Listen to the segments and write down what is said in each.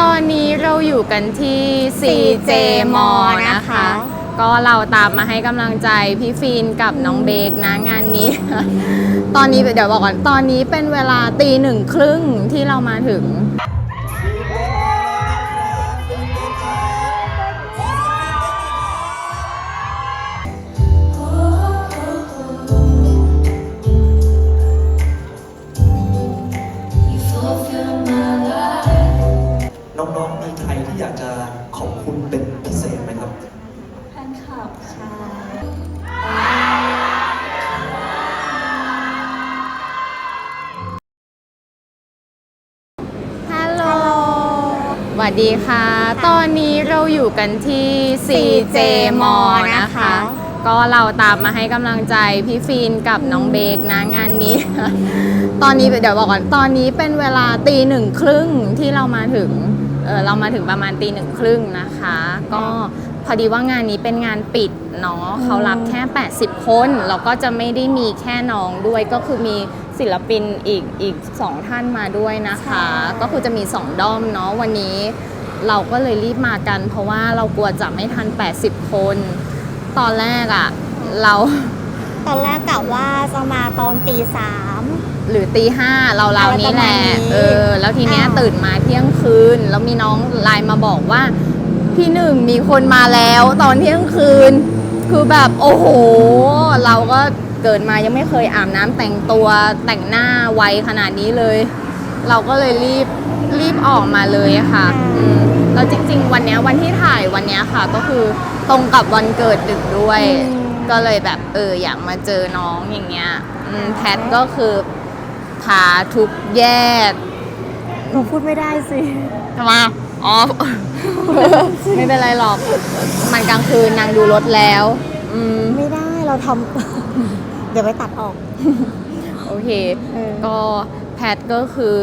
ตอนนี้เราอยู่กันที่ CJ m a l l นะคะ ก็เราตามมาให้กำลังใจพี่ฟีนกับน้องเบกนะงานนี้ ตอนนี้เดี๋ยวบอกก่อน ตอนนี้เป็นเวลาตีหนึ่งครึ่งที่เรามาถึง ดีค่ะ ตอนนี้เราอยู่กันที่ CJ m a l l นะคะ ก็เราตามมาให้กำลังใจพี่ฟีนกับน้องเบกนะงานนี้ ตอนนี้เดี๋ยวบอกก่อน ตอนนี้เป็นเวลาตีหนึ่งครึ่งที่เรามาถึง เออเรามาถึงประมาณตีหนึ่งครึ่งนะคะ ก็พอดีว่างานนี้เป็นงานปิดเนาะเขารับแค่ 80 คน แล้วก็จะไม่ได้มีแค่น้องด้วยก็คือมี ศิลปินอีกอีกสองท่านมาด้วยนะคะ ก็คือจะมี2ด้อมเนาะวันนี้เราก็เลยรีบมากัน เพราะว่าเรากลัวจะไม่ทัน 80 คน ตอนแรกอะ่ะเราตอนแรกกะว่าจะมาตอนตีสามหรือตีห้าเราเราๆนี้แหละอะไรประมาณนี้เออแล้วทีเนี้ยอ้าวตื่นมาเที่ยงคืน แล้วมีน้องไลน์มาบอกว่าพี่หนึ่งมีคนมาแล้วตอนเที่ยงคืน คือแบบโอ้โห เราก็ เกิดมายังไม่เคยอาบน้ำแต่งตัวแต่งหน้าไวขนาดนี้เลย เราก็เลยรีบรีบออกมาเลยอะค่ะอืมแล้วจริง ๆ วันเนี้ยวันที่ถ่ายวันเนี้ยค่ะ ก็คือตรงกับวันเกิดดึกด้วย ก็เลยแบบเอออยากมาเจอน้องอย่างเงี้ยอืมแพทก็คือพาทุกแยกหนูพูดไม่ได้สิทำไมอ๋อไม่เป็นไรหรอก มันกลางคืนนางดูรถแล้ว อืม ไม่ได้เราทำ เดี๋ยวไปตัดออก โอเค เออ ก็แพทก็คือ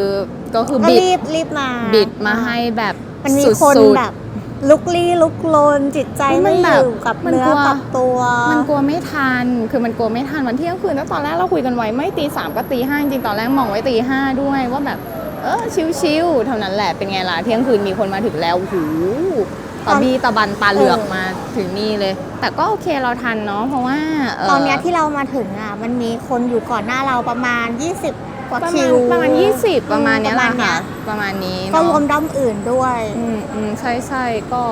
ก็คือก็บิดรีบรีบมาบิดมาให้แบบมันมีสุดคนๆ แบบ ลุกลี้ลุกลนจิตใจมัไม่นอแบบยู่กับมันเนื้อกลัว กับตัว มันกลัวไม่ทัน คือมันกลัวไม่ทันวันเที่ยงคืนแล้วตอนแรกเราคุยกันไว้ไม่ตีสามก็ตีห้าจริงๆตอนแรกมองไว้ตีห้าด้วยว่าแบบ เออชิวๆเท่านั้นแหละเป็นไงล่ะเที่ยงคืนมีคนมาถึงแล้วโอ้โหู ตะบี้ตะบันตาเหลือกมาถึงนี่เลย แต่ก็โอเคเราทันเนาะเพราะว่าเตอนเนี้ยที่เรามาถึงอะมันมีคนอยู่ก่อนหน้าเราประมาณ 20 กว่าประคิมาณวประมาณ 20 ประมาณเนี้ยแหละประมาณเนี้ค่ะยประมาณนี้ก็เนาะรวมด้อมอื่นด้วยอืมอืมใช่ใช่ก็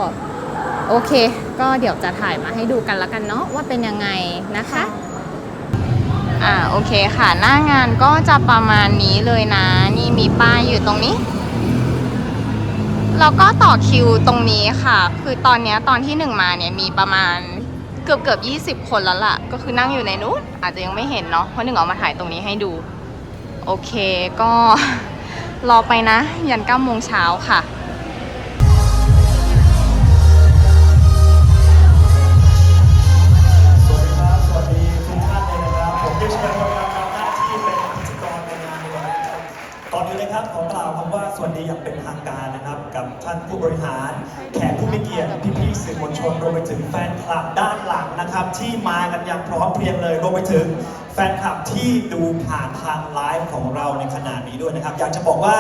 โอเค ก็เดี๋ยวจะถ่ายมาให้ดูกันละกันเนาะว่าเป็นยังไงนะคะอ่าโอเคค่ะ หน้างานก็จะประมาณนี้เลยนะ นี่มีป้ายอยู่ตรงนี้ แล้วก็ต่อคิวตรงนี้ค่ะ คือตอนเนี้ยตอนที่หนึ่งมาเนี่ยมีประมาณเกือบเกือบยี่สิบคนแล้วล่ะ ก็คือนั่งอยู่ในนู้นอาจจะยังไม่เห็นเนาะเพราะหนึ่งออกมาถ่ายตรงนี้ให้ดู โอเคก็รอไปนะ ยันเก้าโมงเช้าค่ะ อนอื่นเลยครับขอกล่าวคำว่าสวัสดีอย่างเป็นทางการนะครับ กับท่านผู้บริหาร แขกผู้มีเกียรติพี่ๆสื่อมวลชนรวมไปถึงแฟนคลับด้านหลังนะครับ ที่มากันอย่างพร้อมเพรียงเลยรวมไปถึงแฟนคลับที่ดูผ่านทางไลฟ์ของเราในขณะนี้ด้วยนะครับ อยากจะบอกว่า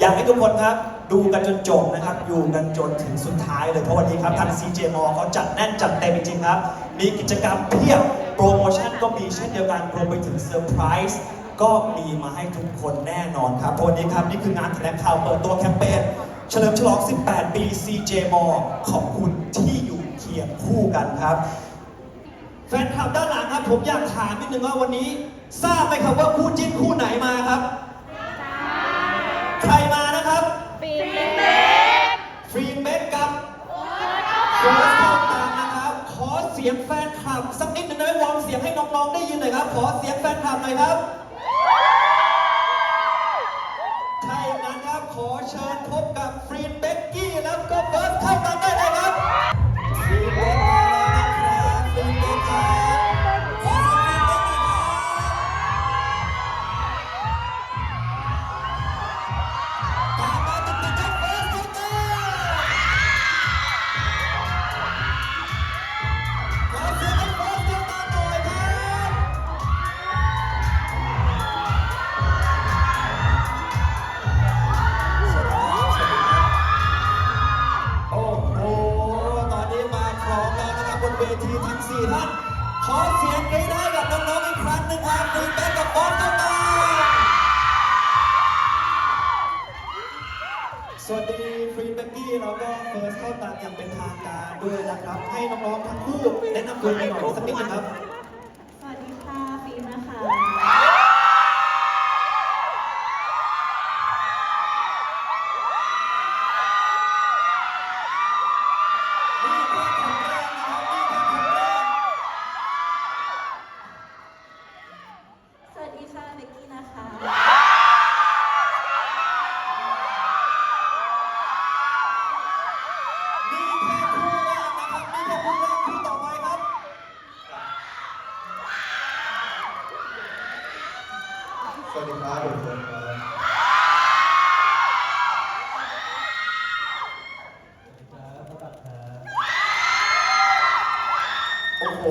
อยากให้ทุกคนครับดูกันจนจบนะครับ อยู่กันจนถึงสุดท้ายเลยเพราะวันนี้ครับทาง CJ m เขาจัดแน่นจัดเต็มจริงๆครับ มีกิจกรรมเพียบโปรโมชั่นก็มีเช่นเดียวกันรวมไปถึงเซอร์ไพรส์ ก็มีมาให้ทุกคนแน่นอนครับเพราะวันนี้ครับนี่คืองานแถลงข่าวเปิดตัวแคมเปญเฉลิมฉลอง 18 ปี CJ m ขอบคุณที่อยู่เคียงคู่กันครับแฟนคลับด้านหลังครับ ผมอยากถามนิดนึงว่าวันนี้ ทราบไหมครับว่าคู่จิ้นคู่ไหนมาครับ ใครมานะครับฟรีนเบกกับโค้ชทองตันนะครับ ขอเสียงแฟนคลับสักนิดหนึงได้ไหมวอร์มเสียงให้น้องๆได้ยินหน่อยครับ ขอเสียงแฟนคลับหน่อยครับ เชิญพบกับฟรีดเบกกี้แล้วก็เบิร์ดเข้าตา สี่ท่านขอเสียงกรี๊ดให้กับน้องๆอีกครั้งหนึ่งครับตื่นเป๊กกับบอสเข้ามาสวัสดีฟรีนเบกกี้แล้วก็เฟิร์สเข้าตามอย่างเป็นทางการด้วยนะครับ ให้น้องๆทั้งคู่แนะนำตัวเงหน่อยสักนิดนึงครับ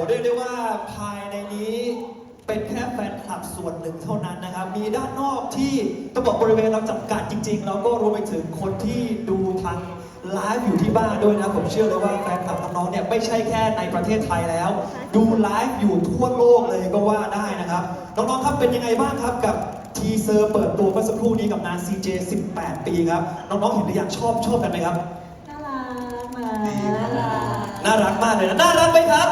เรียกได้ว่าภายในนี้เป็นแค่แฟนคลับส่วนหนึ่งเท่านั้นนะครับ มีด้านนอกที่ต้องบอกบริเวณเราจำกัดจริง ๆ แล้วก็รวมไปถึงคนที่ดูทางไลฟ์อยู่ที่บ้านด้วยนะผมเชื่อเลยว่าแฟนคลับน้องๆเนี่ยไม่ใช่แค่ในประเทศไทยแล้ว ดูไลฟ์อยู่ทั่วโลกเลยก็ว่าได้นะครับน้องๆครับเป็นยังไงบ้างครับกับทีเซอร์เปิดตัวเมื่อสักครู่นี้กับงาน CJ 18 ปีครับน้องๆเห็นหรือยังชอบชอบกันไหมครับน่ารักมาน่ารักน่ารักมากเลยนะน่ารักไหมครับ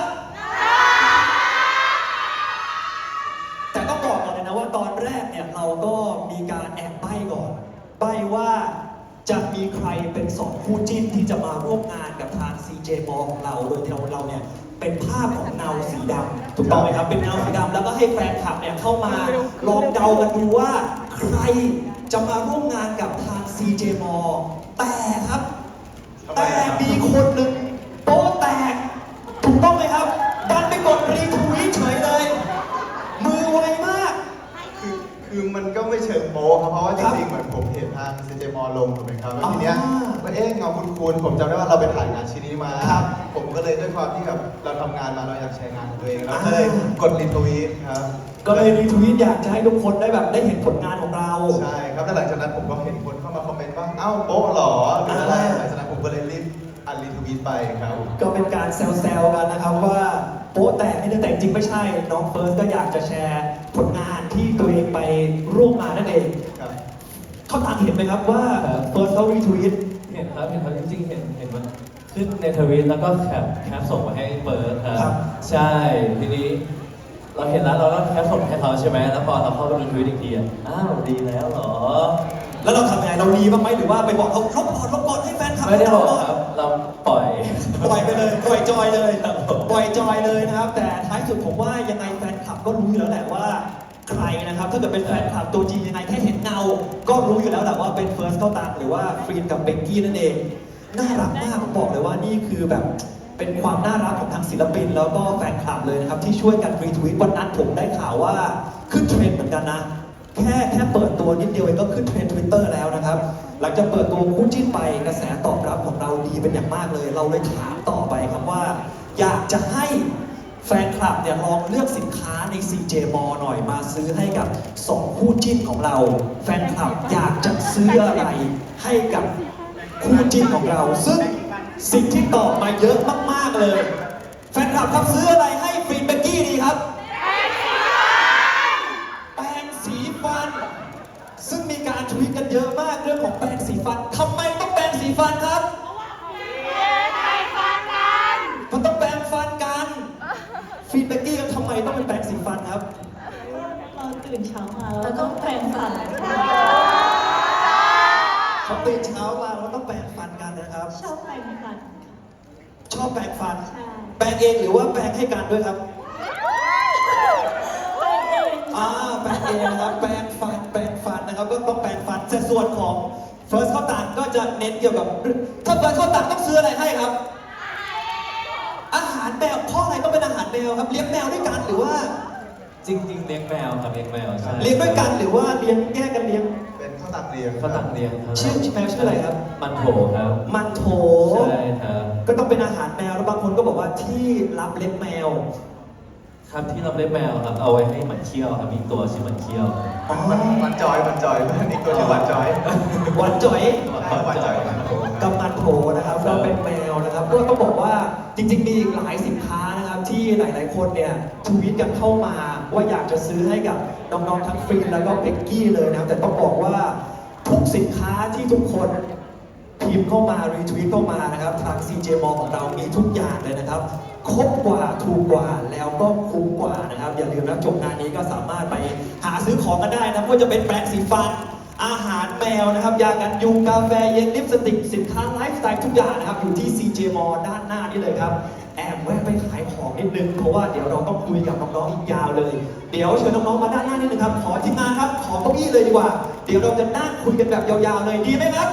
แต่ต้องบอกก่อนเลยนะว่าตอนแรกเนี่ยเราก็มีการแอบใบ้ก่อน ใบ้ว่าจะมีใครเป็นสองคู่จิ้นที่จะมาร่วมงานกับทาง CJ m ของเราโดยที่เราเราเนี่ยเป็นภาพของเงาสีดำถูกต้องไหมครับ เป็นเงาสีดำแล้วก็ให้แฟนคลับเนี่ยเข้ามาลองเดากันดูว่าใครจะมาร่วมงานกับทาง CJ m แต่ครับทำไมแต่อะครับมีคนหนึ่งโป๊ะแตก ถูกต้องไหมครับดันไปกดรีทวีตเฉยเลย มือไวมาก คือคือมันก็ไม่เชิงโป๊ะครับเพราะว่าจครับริงๆเหมือนผมเห็นทางซีเจมอลงถูกไหมครับแล้วทีเนี้ยอ่าว่าเอ๊ะเงาคุณคุณผมจำได้ว่าเราไปถ่ายงานชิ้นนี้มา ครับผมก็เลยด้วยความที่แบบเราทำงานมาเราอยากแชร์งานของตัวเองเราอ่าก็เลยกดรีทวีตครับก็เลยรีทวีตอยากจะให้ทุกคนได้แบบได้เห็นผลงานของเรา ใช่ครับแล้วหลังจากนั้นผมก็เห็นคนเข้ามาคอมเมนต์ว่าเอ้าโป๊ะเหรอหรืออะไรอ่า หลังจากนั้นผมก็เลยรีบอันรีทวีตไปครับ ก็เป็นการแซวๆกันนะครับว่าโป๊ะแตกนี่แต่จริงไม่ใช่ น้องเฟิร์สก็อยากจะแชร์ผลงานที่ตัวเองไปร่วมมานั่นเองครับ เขาต่างเห็นไหมครับว่าเฟิร์สเขารีทวีตเห็นครับเห็นครับจริงๆเห็นเห็นมันขึ้นในทวิตแล้วก็แคปแคปส่งมาให้เปิดคครัรับบใช่ทีนี้ เราเห็นแล้วเราก็แคปส่งให้เขาใช่ไหมแล้วพอเราเข้าไปดูทวิตอีกทีอะอ้าวดีแล้วเหรอ แล้วเราทำยังไงเรารีบ้างไหมหรือว่าไปบอกเขาลบก่อนลบก่อนให้แฟนคลับไม่ได้บอกเราครับเราปล่อย ปล่อยไปเลยปล่อยจอยเลยครับผมปล่อยจอยเลยนะครับ แต่ท้ายสุดผมว่ายังไงแฟนคลับก็รู้อยู่แล้วแหละว่า ใครนะครับถ้าเกิดเป็นแฟนคลับตัวจริงยังไงแค่เห็นเงา ก็รู้อยู่แล้วแหละว่าเป็นเฟิร์สเข้าตังหรือว่าฟรีนกับเบกกี้นั่นเอง น่ารักมากผมบอกเลยว่านี่คือแบบเป็นความน่ารักของทางศิลปิน แล้วก็แฟนคลับเลยนะครับ ที่ช่วยกันรีทวีตวันนั้นผมได้ข่าวว่าขึ้นเทรนด์เหมือนกันนะ แค่แค่เปิดตัวนิดเดียวเองก็ขึ้นเทรนด์ทวิตเตอร์แล้วนะครับ หลังจากเปิดตัวคู่จิ้นไปกระแสตอบรับของเราดีเป็นอย่างมากเลย เราเลยถามต่อไปครับว่า อยากจะให้ แฟนคลับเนี่ยลองเลือกสินค้าใน CJ m หน่อยมาซื้อให้กับ2คู่จิ้นของเรา แฟนคลับอยากจะซื้ออะไรให้กับคู่จิ้นของเรา ซึ่งสิ่งที่ตอบมาเยอะมาก ๆ เลย แฟนคลับครับซื้ออะไรให้ฟรีนเบกกี้ดีครับแปรงสีฟัน ซึ่งมีการทวีตกันเยอะมากเรื่องของแปรงสีฟันทำไมต้องแปรงสีฟันครับ ตื่นเช้ามาเราต้องแปรงฟันเขาตื่นเช้ามาเราต้องแปรงฟันกันนะครับ ชอบแปรงฟัน ชอบแปรงฟันใช่แปรงเองหรือว่าแปรงให้กันด้วยครับแปรงเองอ่าแปรงเองนะครับแปรงฟันแปรงฟันนะครับก็ต้องแปรงฟันแต่ส่วนของเฟิร์สข้าวตางก็จะเน้นเกี่ยวกับถ้าเฟิร์สข้าวตางต้องซื้ออะไรให้ครับ อาหารแมวเพราะอะไรต้องเป็นอาหารแมวครับเลี้ยงแมวด้วยกันหรือว่า จริงๆเลี้ยงแมวครับเลี้ยงแมวใช่เลี้ยงด้วยกันหรือว่าเลี้ยงแยกกันเลี้ยง เป็นข้าวตักเรียงฝรั่งเลี้ยงครับชื่อแมวชื่ออะไรครับ มันโถครับ มันโถใช่ครับก็ต้องเป็นอาหารแมวแล้วบางคนก็บอกว่าที่รับเล็บแมว ครับที่เราเลี้ยงแมวครับเอาไว้ให้มันเคี้ยวครับมีตัวชื่อมันเคี้ยวอ๋อมันมันจอยมันจอยอันนี้ตัวชื่อวันจอยวันจ่อยใช่วันจอยครับกับ มันโถนะครับก็เป็นแมวนะครับก็ต้องบอกว่าจริง ๆ มีอีกหลายสินค้านะที่หลาย ๆ คนเนี่ยทวีตกันเข้ามา ว่าอยากจะซื้อให้กับน้องๆทั้งฟรีนแล้วก็เบกกี้เลยนะครับ แต่ต้องบอกว่าทุกสินค้าที่ทุกคนพิมพ์เข้ามา รีทวีตเข้ามานะครับ ทาง CJ m ของเรามีทุกอย่างเลยนะครับครบกว่าถูกกว่าแล้วก็คุ้มกว่านะครับ อย่าลืมนะจบงานนี้ก็สามารถไปหาซื้อของกันได้นะไม่ว่าจะเป็นแปรงสีฟันอาหารแมวนะครับ ยากันยุงกาแฟเย็นลิปสติก สินค้าไลฟ์สไตล์ทุกอย่างนะครับ อยู่ที่ CJ m ด้านหน้านี่เลยครับ แอบแวะไปขายของนิดนึง เพราะว่าเดี๋ยวเราต้องคุยกับน้องๆอีกยาวเลย เดี๋ยวเชิญน้องๆมาด้านหน้านิดนึงครับ ขอทีมงานครับ ขอเก้าอี้เลยดีกว่า เดี๋ยวเราจะนั่งคุยกันแบบยาวๆเลยดีไหมครับ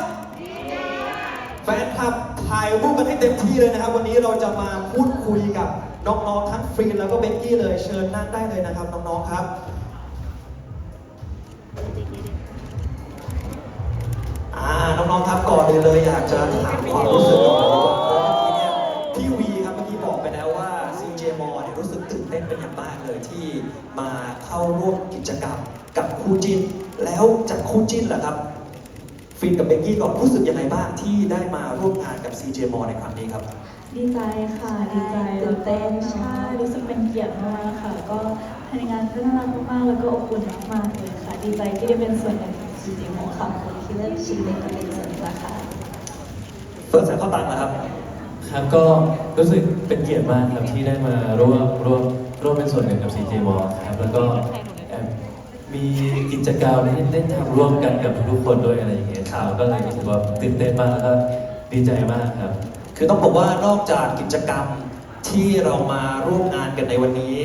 แฟนคลับถ่ายรูปกันให้เต็มที่เลยนะครับ วันนี้เราจะมาพูดคุยกับน้องๆทั้งฟรีนแล้วก็เบกกี้เลยเชิญนั่งได้เลยนะครับน้องๆครับอ่าน้องๆครับก่อนเลยเลยอยากจะถามความรู้สึกของ มาเข้าร่วมกิจกรรมกับคู่จิ้น แล้วจากคู่จิ้นเหรอครับ ฟินกับเบกกี้ก่อนรู้สึกยังไงบ้างที่ได้มาร่วมงานกับ CJ m ในครั้งนี้ครับ ดีใจค่ะ ดีใจตื่นเต้นใช่รู้สึกเป็นเกียรติมากๆค่ะ ก็ภายในงานก็น่ารักมากๆแล้วก็อบอุ่นมากๆเลยค่ะ ดีใจที่ได้เป็นส่วนหนึ่งของซีจีโมค่ะคนที่เลือกชีวิตก็เป็นส่วนหนึ่งนะคะเฟิร์สแสนเข้าตังค์นะครับ ครับก็รู้สึกเป็นเกียรติมากครับที่ได้มาร่วมร่วม ร่วมเป็นส่วนหนึ่งกับ CJ m ครับแล้วก็แอบมีกิจกรรมที่ได้ทำร่วมกันกับทุกๆคนด้วยอะไรอย่างเงี้ยครับก็เลยรู้สึกว่าตื่นเต้นมากแล้วก็ดีใจมากครับ คือต้องบอกว่านอกจากกิจกรรม ที่เรามาร่วมงานกันในวันนี้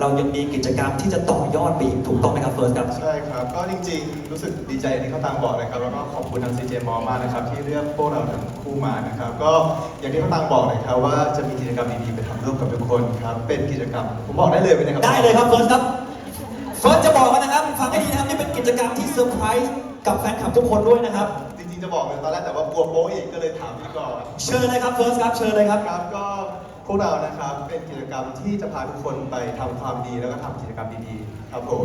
เรายังมีกิจกรรมที่จะต่อยอดไปอีกถูกต้องไหมครับเฟิร์สครับ ใช่ครับ ก็จริงๆ รู้สึกดีใจที่เขาตามบอกนะครับ แล้วก็ขอบคุณทาง CJ m มากนะครับ ที่เลือกพวกเราทั้งคู่มานะครับ ก็อย่างที่เขาตามบอกนะครับว่าจะมีกิจกรรมดีๆไปทำร่วมกับทุกคนครับ เป็นกิจกรรม ผมบอกได้เลยไหมนะครับได้เลยครับเฟิร์สครับเฟิร์สจะบอกกันนะครับ ฟังให้ดีนะครับนี่เป็นกิจกรรมที่เซอร์ไพรส์กับแฟนคลับทุกคนด้วยนะครับ จริงๆ จะบอกเลยตอนแรกแต่ว่ากลัวโป๊ะอีกก็เลยถามพี่ก่อน เชิญเลยครับเฟิร์สครับ เชิญเลยครับ ครับก็ พวกเรานะครับเป็นกิจกรรมที่จะพาทุกคนไปทำความดีแล้วก็ทำกิจกรรมดีๆครับผม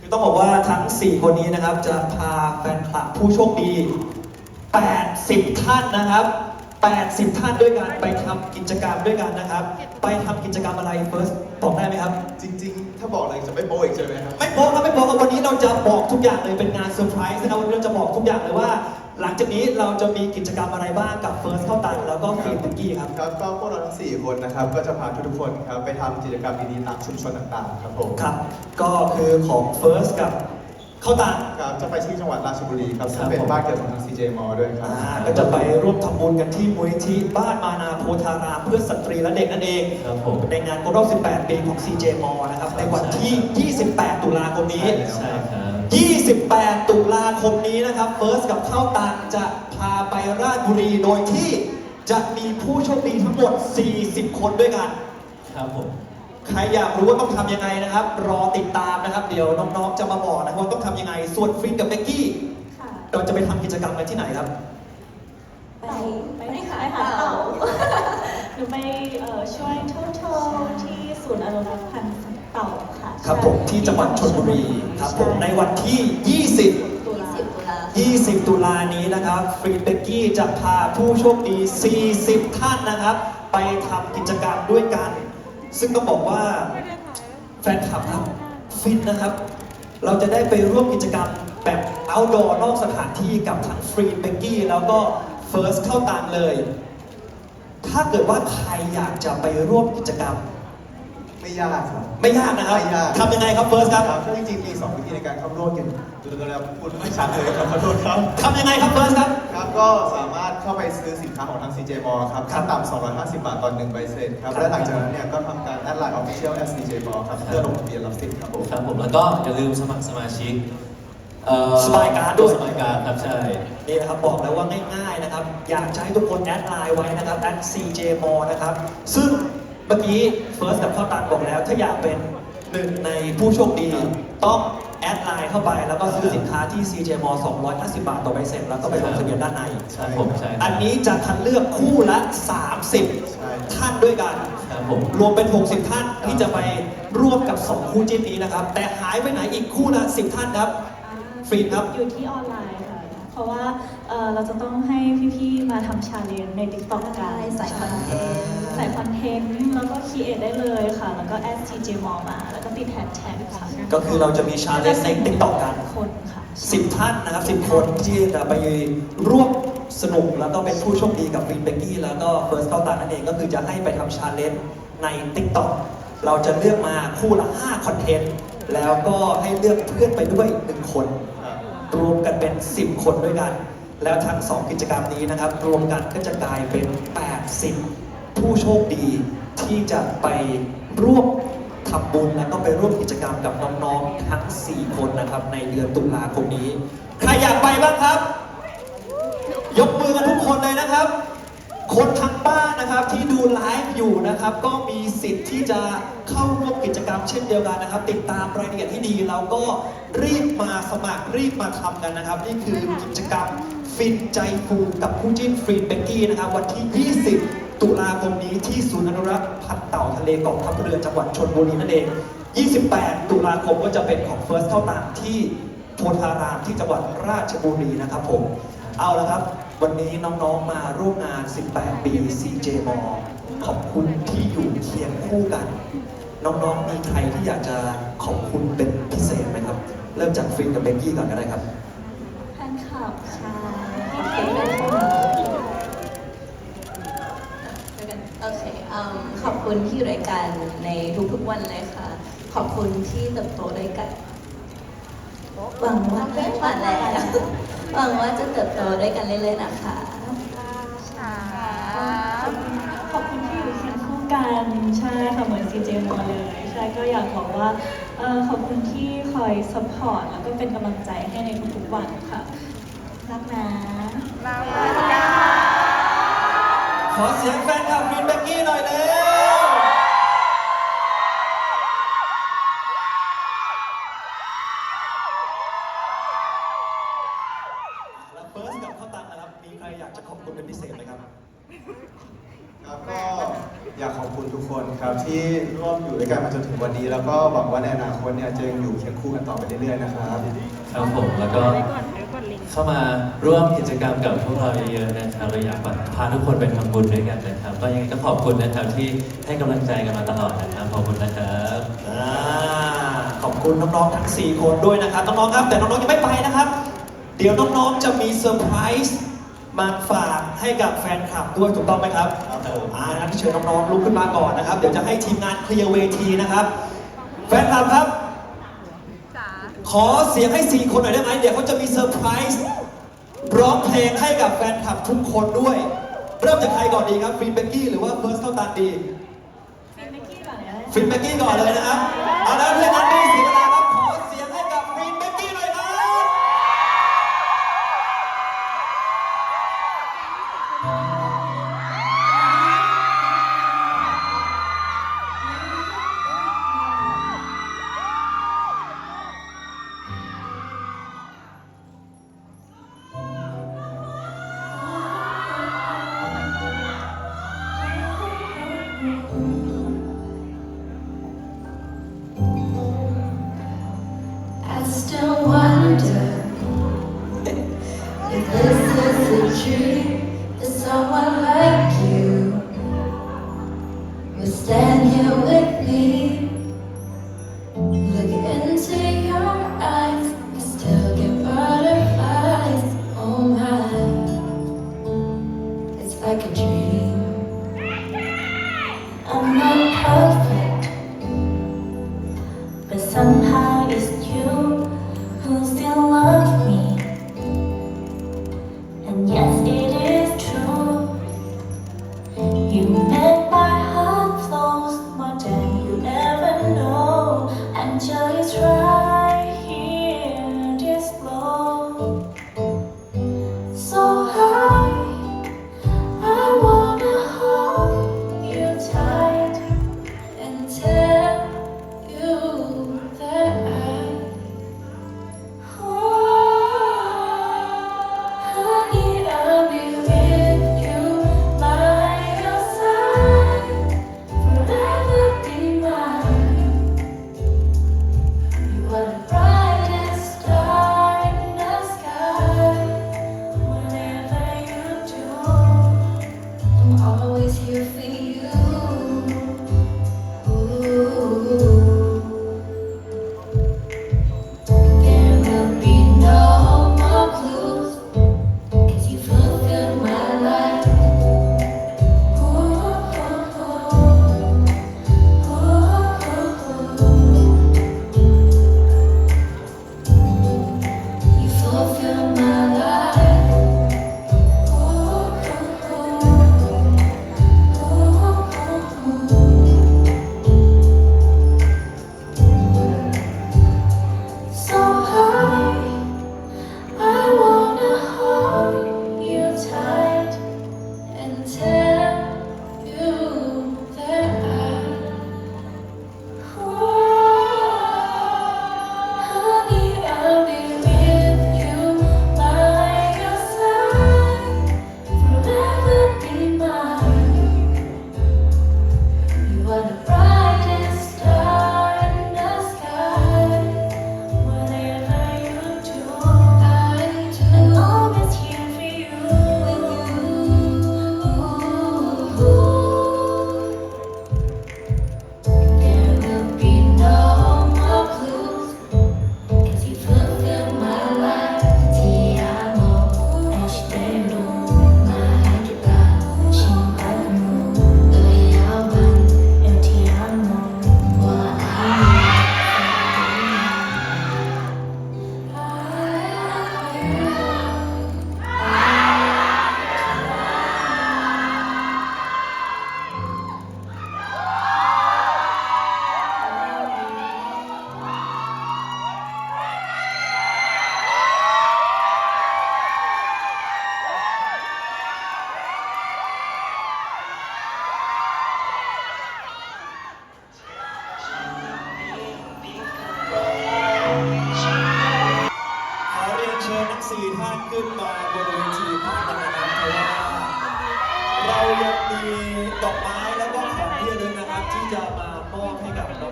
คือต้องบอกว่าทั้ง 4 คนนี้นะครับ จะพาแฟนคลับผู้โชคดี 80 ท่านนะครับ 80 ท่านด้วยกันไปทำกิจกรรมด้วยกันนะครับ ไปทำกิจกรรมอะไรเฟิร์สบอกได้ไหมครับ จริง ๆ ถ้าบอกเลยจะไม่โป๊ะอีกใช่ไหมครับ ไม่บอกครับไม่บอกครับวันนี้เราจะบอกทุกอย่างเลยเป็นงานเซอร์ไพรส์นะครับวันนี้เราจะบอกทุกอย่างเลยว่า หลังจากนี้เราจะมีกิจกรรมอะไรบ้างกับเฟิร์สเข้าตันแล้วก็ฟิล์มปุกกี้ครับ ครับก็พวกเราทั้ง 4 คนนะครับ ก็จะพาทุกๆคนครับไปทำกิจกรรมดีๆตามชุมชนต่างๆครับผมครับ ก็คือของเฟิร์สกับเข้าตันครับจะไปที่จังหวัดราชบุรีครับครัซึ่บงเป็นบ้านเกิดของทาง CJ m ด้วยครับอ่าก็จะไปร่วมทำบุญกันที่มูลนิธิบ้านมานาโพธารามเพื่อสตรีและเด็กนั่นเองครับผม ในงานครบรอบ 18 ปีของ CJ m นะครับในวันที่ 28 ตุลาคมนี้ ใช่ครับ 28 ตุลาคมนี้นะครับเฟิร์สกับข้าวตังจะพาไปราชบุรีโดยที่จะมีผู้โชคดีทั้งหมด 40 คนด้วยกัน ครับผม ใครอยากรู้ว่าต้องทำยังไงนะครับ รอติดตามนะครับ เดี๋ยวน้องๆจะมาบอกนะครับว่าต้องทำยังไง ส่วนฟรินกับเบกกี้ค่ะ เราจะไปทำกิจกรรมกันที่ไหนครับ ไปไปขายหาเต่าหนูไปเอ่อช่วยททที่ศูนย์อนุรักษ์พันธุ์เต่า ครับผมที่จังหวัดชลบุรีครับผมในวันที่ 20 ตุลาตุลา20 ตุลานี้นะครับฟรีเบกกี้จะพาผู้โชคดี 40 ท่านนะครับ ไปทำกิจกรรมด้วยกัน ซึ่งต้องบอกว่าแฟนคลับครับฟินนะครับ เราจะได้ไปร่วมกิจกรรมแบบ outdoor นอกสถานที่กับทั้งฟรีเบกกี้แล้วก็เฟิร์สเข้าตามเลย ถ้าเกิดว่าใครอยากจะไปร่วมกิจกรรม ไม่ยากครับ ไม่ยากนะครับไม่ยาก ทำยังไงครับเฟิร์สครับครับก็จริงๆมี2วิธีในการเข้าร่วมกันดูดูแล้วพูดไม่ชัดเลยครับขอโทษครับ ทำยังไงครับเฟิร์สครับ ครับก็สามารถเข้าไปซื้อสินค้าของทาง CJ m ครับขั้นต่ำ250 บาทต่อหนึ่งใบเสร็จครับ และหลังจากนั้นเนี่ยก็ทำการแอดไลน์ Official at CJ m ครับเพื่อลงทะเบียนรับสิทธิ์ครับผมครับผมแล้วก็อย่าลืมสมัครสมาชิกเอ่อสมายการ์ดด้วยสมายการ์ดครับใช่ นี่นะครับบอกแล้วว่าง่ายๆนะครับ อยากจะให้ทุกคนแอดไลน์ไว้นะครับ at CJ m นะครับ ซึ่ง เมื่อกี้เฟิร์สกับข้าวตันบอกแล้ว ถ้าอยากเป็นหนึ่งในผู้โชคดี ต้องแอดไลน์เข้าไปแล้วก็ซื้อสินค้าที่ CJ m 250 บาทต่อใบเสร็จ แล้วก็ไปลงทะเบียนด้านใน ใช่ผมใช่ครับอันนี้จะคัดเลือกคู่ละใช่30 ท่านด้วยกันครับผมรวมเป็น 60 ท่านที่จะไปร่วมกับ 2 คู่จิ้นนี้นะครับ แต่หายไปไหนอีกคู่ละ 10 ท่านครับ ฟรีครับ อยู่ที่ออนไลน์ค่ะ เพราะว่าเอ่อเราจะต้องให้พี่ๆมาทำชาเลนจ์ใน TikTok กัน ใส่คอนเทนต์ ใส่คอนเทนต์แล้วก็คีเอทได้เลยค่ะ แล้วก็แอด CJ m o มา แล้วก็ติดแฮชแท็กค่ะก็คือเราจะมีชาเลนจ์ในติ๊กต็อกกัน คนค่ะสิบท่านนะครับสิบคนที่จะไปร่วมสนุกแล้วก็เป็นผู้โชคดีกับฟินเบกกี้แล้วก็เฟิร์สเข้าตานั่นเองก็คือจะให้ไปทำชาเลนจ์ใน Tik t o k เราจะเลือกมาคู่ละ 5 คอนเทนต์ แล้วก็ให้เลือกเพื่อนไปด้วย 1 คน รวมกันเป็น 10 คนด้วยกัน แล้วทั้ง 2 กิจกรรมนี้นะครับ รวมกันก็จะกลายเป็น 80 ผู้โชคดีที่จะไปร่วมทำบุญแล้วก็ไปร่วมกิจกรรมกับน้องๆทั้ง 4 คนนะครับ ในเดือนตุลาคมนี้ ใครอยากไปบ้างครับ ยกมือกันทุกคนเลยนะครับ คนทางบ้านนะครับที่ดูไลฟ์อยู่นะครับ ก็มีสิทธิ์ที่จะเข้าร่วมกิจกรรมเช่นเดียวกันนะครับ ติดตามรายละเอียดที่ดีเราก็รีบมาสมัครรีบมาทำกันนะครับ นี่คือกิจกรรมฟินใจฟูกับคู่จิ้นฟรีนเบกกี้นะครับ วันที่ 20 ตุลาคมนี้ที่ศูนย์อนุรักษ์พันเต่าทะเลกาะทับเรือจังหวัดชนบุรีนั่นเอง 28 ตุลาคมก็จะเป็นของเฟิร์สเข้าต่างที่โพธารามที่จังหวัดราชบุรีนะครับผมเอาละครับ วันนี้น้องๆมาร่วมงาน 18 ปี CJ m ขอบคุณที่อยู่เคียงคู่กัน น้องๆ มีใครที่อยากจะขอบคุณเป็นพิเศษไหมครับ เริ่มจากฟินกับเบกกี้ก่อนก็ได้ครับ แฟนคลับใช่โอเคอืมขอบคุณที่อยู่ด้วยกันในทุกๆวันเลยค่ะ ขอบคุณที่เติบโตด้วยกันหวังว่าผ่านแล้ว หวังว่าจะเติบโตด้วยกันเรื่อยๆนะคะ ขอบคุณที่อยู่เคียงคู่กันใช่ค่ะเหมือน CJ m o เลยใช่ก็อยากบอกว่าเอ่อขอบคุณที่คอยสปอร์ตแล้วก็เป็นกำลังใจให้ในทุกๆวันค่ะ รักนะ ขอเสียงแฟนคลับฟินเบกกี้หน่อยเร็วแล้ว เฟิร์สกับข้าวตังนะครับ มีใครอยากจะขอบคุณเป็นพิเศษไหมครับ ครับก็อยากขอบคุณทุกคนครับที่ร่วมอยู่ด้วยกันมาจนถึงวันนี้ แล้วก็หวังว่าในอนาคตเนี่ยจะยังอยู่เคียงคู่กันต่อไปเรื่อยๆนะครับครับผมแล้วก็เข้ามาร่วมกิจกรรมกับพวกเราเยอะๆนะครับเราอยากพาทุกคนไปทำบุญด้วยกันนะครับ ก็ยังไงก็ขอบคุณนะครับที่ให้กำลังใจกันมาตลอดนะครับขอบคุณนะครับอ่าขอบคุณน้องๆทั้ง 4 คนด้วยนะครับน้องๆครับแต่น้องๆยังไม่ไปนะครับ เดี๋ยวน้องๆจะมีเซอร์ไพรส์มาฝากให้กับแฟนคลับด้วยถูกต้องไหมครับครับผมอ่างั้นเชิญน้องๆลุกขึ้นมาก่อนนะครับ เดี๋ยวจะให้ทีมงานเคลียร์เวทีนะครับ แฟนคลับครับ ขอเสียงให้4คนหน่อยได้ไหมเดี๋ยวเขาจะมีเซอร์ไพรส์ร้องเพลงให้กับแฟนคลับทุกคนด้วย เริ่มจากใครก่อนดีครับฟรีเบกกี้หรือว่าเฟิร์สเข้าตันดีฟินเมกกี้ก่อนเลยนะฟินเบกกี้ก่อนเลยนะครับเอาแล้วเพื่อนนั้น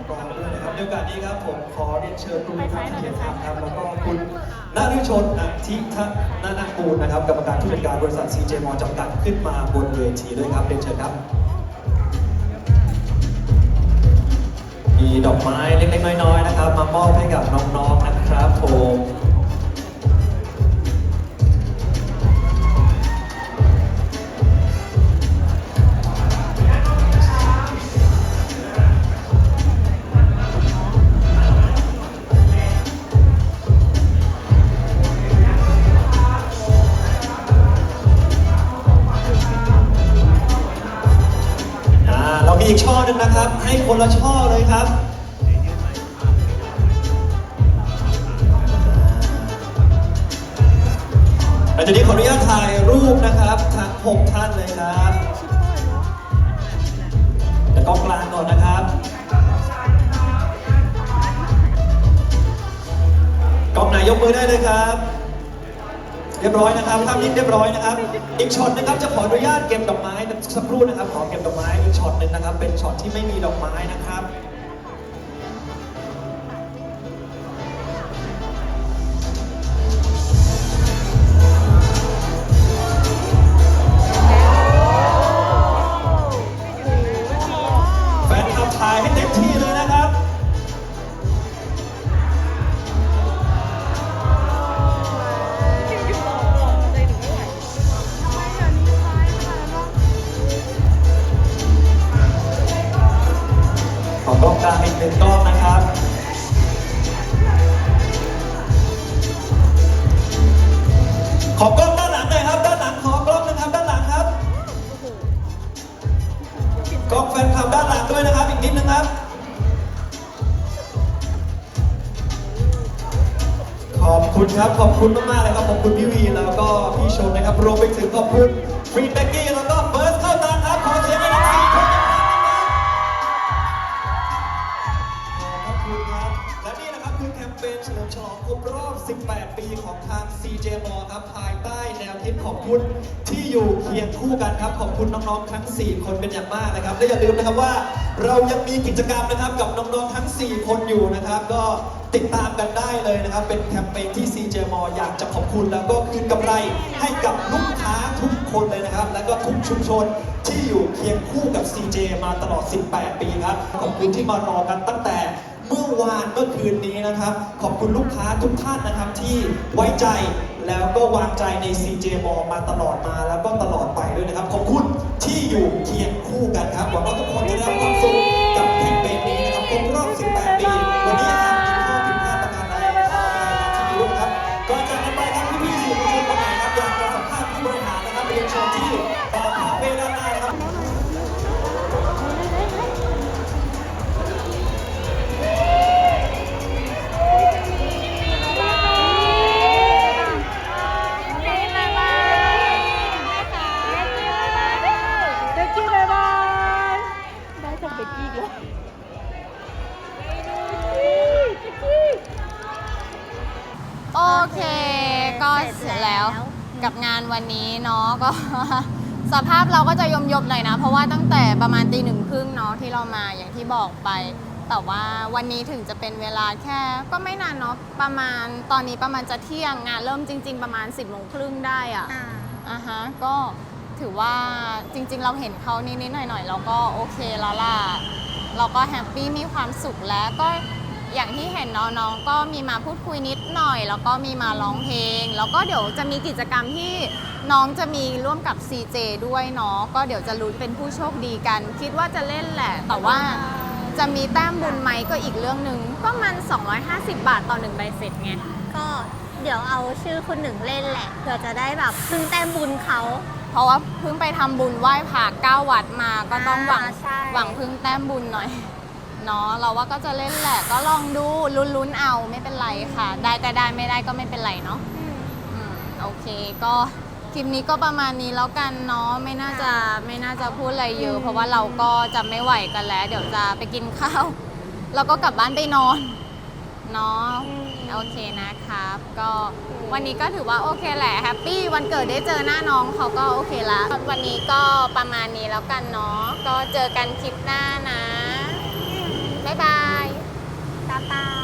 กองด้วยนะครับในโอกาสนี้ครับผมขอเรียนเชิญคุณทัพเขียนครับ แล้วก็คุณนฤชนอธิทนานากูลนะครับกรรมการผู้จัดการบริษัท CJ มจำกัดขึ้นมาบนเวทีด้วยครับเรียนเชิญครับมีดอกไม้เล็กๆน้อยๆนะครับ มามอบให้กับน้องๆนะครับผม คนละช่อเลยครับหลังจากนี้ขออนุญาตถ่ายรูปนะครับทั้งหกท่านเลยครับแต่กล้องกลางก่อนนะครับกองไหนยกมือได้เลยครับ เรียบร้อยนะครับภาพนี้เรียบร้อยนะครับ อีกช็อตนะครับจะขออนุญาตเก็บดอกไม้สักครู่นะครับ ขอเก็บดอกไม้อีกช็อตหนึ่งนะครับ เป็นช็อตที่ไม่มีดอกไม้นะครับ กลางอีกหนึ่งกล้องนะครับขอกล้องด้านหลังหน่อยครับ ด้านหลังขอกล้องนะครับด้านหลังครับกล้องแฟนคลับด้านหลังด้วยนะครับ อีกนิดนึงครับ ขอบคุณครับขอบคุณมากๆเลยครับขอบคุณพี่วีแล้วก็พี่ชมนะครับรวมไปถึงขอบคุณฟรีแบ็กกี้แล้วก็เฟิร์ ขอบคุณที่อยู่เคียงคู่กันครับ ขอบคุณน้องๆทั้ง 4 คนเป็นอย่างมากนะครับและอย่าลืมนะครับว่าเรายังมีกิจกรรมนะครับกับน้องๆทั้ง 4 คนอยู่นะครับ ก็ติดตามกันได้เลยนะครับ เป็นแคมเปญที่ CJ m อยากจะขอบคุณ แล้วก็คืนกำไรให้กับลูกค้าทุกคนเลยนะครับ และก็ทุกชุมชนที่อยู่เคียงคู่กับ CJ มาตลอด 18 ปีครับขอบคุณที่มารอกันตั้งแต่เมื่อวานเมื่อคืนนี้นะครับ ขอบคุณลูกค้าทุกท่านนะครับที่ไว้ใจ แล้วก็วางใจใน CJ m มาตลอดมาแล้วก็ตลอดไปด้วยนะครับ ขอบคุณที่อยู่เคียงคู่กันครับหวังว่าทุกคนจะได้รับความสุขกับแคมเปญนี้นะครับครบรอบ 18 ปีวันนี้านวันนี้เนาะก็ สภาพเราก็จะยมยมๆหน่อยนะ เพราะว่าตั้งแต่ประมาณตีหนึ่งครึ่งเนาะที่เรามาอย่างที่บอกไป แต่ว่าวันนี้ถึงจะเป็นเวลาแค่ ก็ไม่นานเนาะประมาณตอนนี้ประมาณจะเที่ยงงานเริ่มจริง ๆ ประมาณ 10บโมงครึ่งได้อะอ่าอะฮะก็ถือว่าจริง ๆ เราเห็นเขานิดๆหน่อยๆเราก็โอเคแล้วล่ะเราก็แฮปปี้มีความสุขแล้วก็ อย่างที่เห็นเนาะน้องก็มีมาพูดคุยนิดหน่อย แล้วก็มีมาร้องเพลง แล้วก็เดี๋ยวจะมีกิจกรรมที่น้องจะมีร่วมกับ CJ ด้วยเนาะก็เดี๋ยวจะลุ้นเป็นผู้โชคดีกัน คิดว่าจะเล่นแหละ แต่ว่าจะมีแต้มบุญไหมก็อีกเรื่องหนึ่งก็มัน 250 บาทต่อหนึ่งใบเสร็จไงก็เดี๋ยวเอาชื่อคุณหนึ่งเล่นแหละเผื่อจะได้แบบพึ่งแต้มบุญเขา เพราะว่าเพิ่งไปทำบุญไหว้พระเก้าวัดมาก็ต้องหวังอ่าใช่ หวังพึ่งแต้มบุญหน่อย เนาะเราว่าก็จะเล่นแหละก็ลองดูลุ้นๆเอาไม่เป็นไรค่ะ ได้ก็ได้ไม่ได้ก็ไม่เป็นไรเนาะอืมโอเคก็คลิปนี้ก็ประมาณนี้แล้วกันเนาะไม่น่าจะไม่น่าจะพูดอะไรเยอะ เพราะว่าเราก็จะไม่ไหวกันแล้ว เดี๋ยวจะไปกินข้าว แล้วก็กลับบ้านไปนอนเนาะโอเคนะครับ ก็วันนี้ก็ถือว่าโอเคแหละแฮปปี้วันเกิดได้เจอหน้าน้องเขาก็โอเคละวันนี้ก็ประมาณนี้แล้วกันเนาะก็เจอกันคลิปหน้านะบ๊ายบาย ตาตา